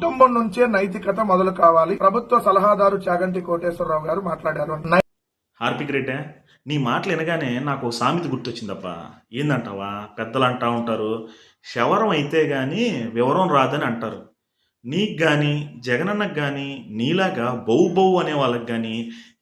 కుటుంబం నుంచే నైతికత మొదలు కావాలి. ప్రభుత్వ సలహాదారు చాగంటి కోటేశ్వరరావు గారు మాట్లాడారు. హార్పిక్ రెడ్డే నీ మాటలు వినగానే నాకు సామెత గుర్తొచ్చిందప్పా. ఏందంటావా? పెద్దలు అంటా ఉంటారు. శవరం అయితే కానీ వివరం రాదని అంటారు. నీకు కానీ జగనన్నకు కానీ నీలాగా బౌ బౌ అనే వాళ్ళకి కానీ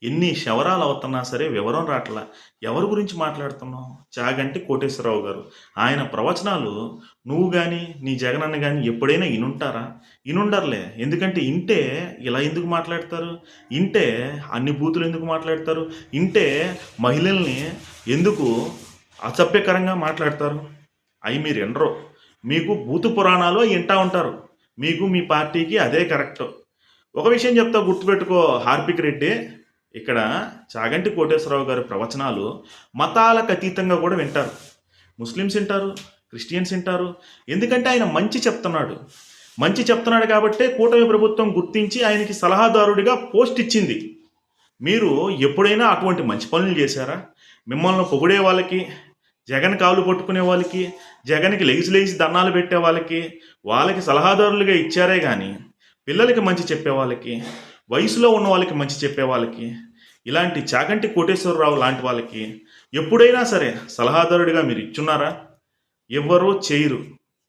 ఎన్ని శవరాలు అవుతున్నా సరే వివరం రావట్లా ఎవరి గురించి మాట్లాడుతున్నావు? చాగంటి కోటేశ్వరరావు గారు. ఆయన ప్రవచనాలు నువ్వు కానీ నీ జగనన్న కానీ ఎప్పుడైనా ఇనుంటారా? ఇనుండర్లే. ఎందుకంటే ఇంటే ఇలా ఎందుకు మాట్లాడతారు? ఇంటే అన్ని బూతులు ఎందుకు మాట్లాడతారు? ఇంటే మహిళల్ని ఎందుకు అసభ్యకరంగా మాట్లాడతారు? అవి మీరు ఎండరు మీకు బూతు పురాణాలు వింటా ఉంటారు. మీకు మీ పార్టీకి అదే కరెక్ట్. ఒక విషయం చెప్తా గుర్తుపెట్టుకో హార్పిక్ రెడ్డి. ఇక్కడ చాగంటి కోటేశ్వరరావు గారి ప్రవచనాలు మతాలకు అతీతంగా కూడా వింటారు. ముస్లిమ్స్ వింటారు క్రిస్టియన్స్ వింటారు. ఎందుకంటే ఆయన మంచి చెప్తున్నాడు. మంచి చెప్తున్నాడు కాబట్టే కూటమి ప్రభుత్వం గుర్తించి ఆయనకి సలహాదారుడిగా పోస్ట్ ఇచ్చింది. మీరు ఎప్పుడైనా అటువంటి మంచి పనులు చేశారా? మిమ్మల్ని పొగిడే వాళ్ళకి జగన్ కాలు పట్టుకునే వాళ్ళకి జగన్కి లెగిసి లెగిసి దండాలు పెట్టే వాళ్ళకి వాళ్ళకి సలహాదారులుగా ఇచ్చారే కానీ పిల్లలకి మంచి చెప్పే వాళ్ళకి వయసులో ఉన్న వాళ్ళకి మంచి చెప్పే వాళ్ళకి ఇలాంటి చాగంటి కోటేశ్వరరావు లాంటి వాళ్ళకి ఎప్పుడైనా సరే సలహాదారుడిగా మీరు ఇచ్చున్నారా? ఎవ్వరూ చేయరు.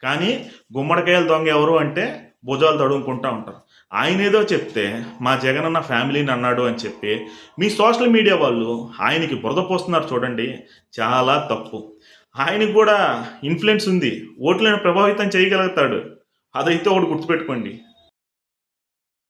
కానీ గుమ్మడికాయలు దొంగ ఎవరు అంటే భుజాలు తడుముకుంటా ఉంటారు. ఆయన ఏదో చెప్తే మా జగనన్న ఫ్యామిలీని అన్నాడు అని చెప్పి మీ సోషల్ మీడియా వాళ్ళు ఆయనకి బురద పోస్తున్నారు చూడండి. చాలా తప్పు. ఆయనకు కూడా ఇన్ఫ్లుయెన్స్ ఉంది. ఓట్లను ప్రభావితం చేయగలుగుతాడు. అదైతే ఒకటి గుర్తుపెట్టుకోండి.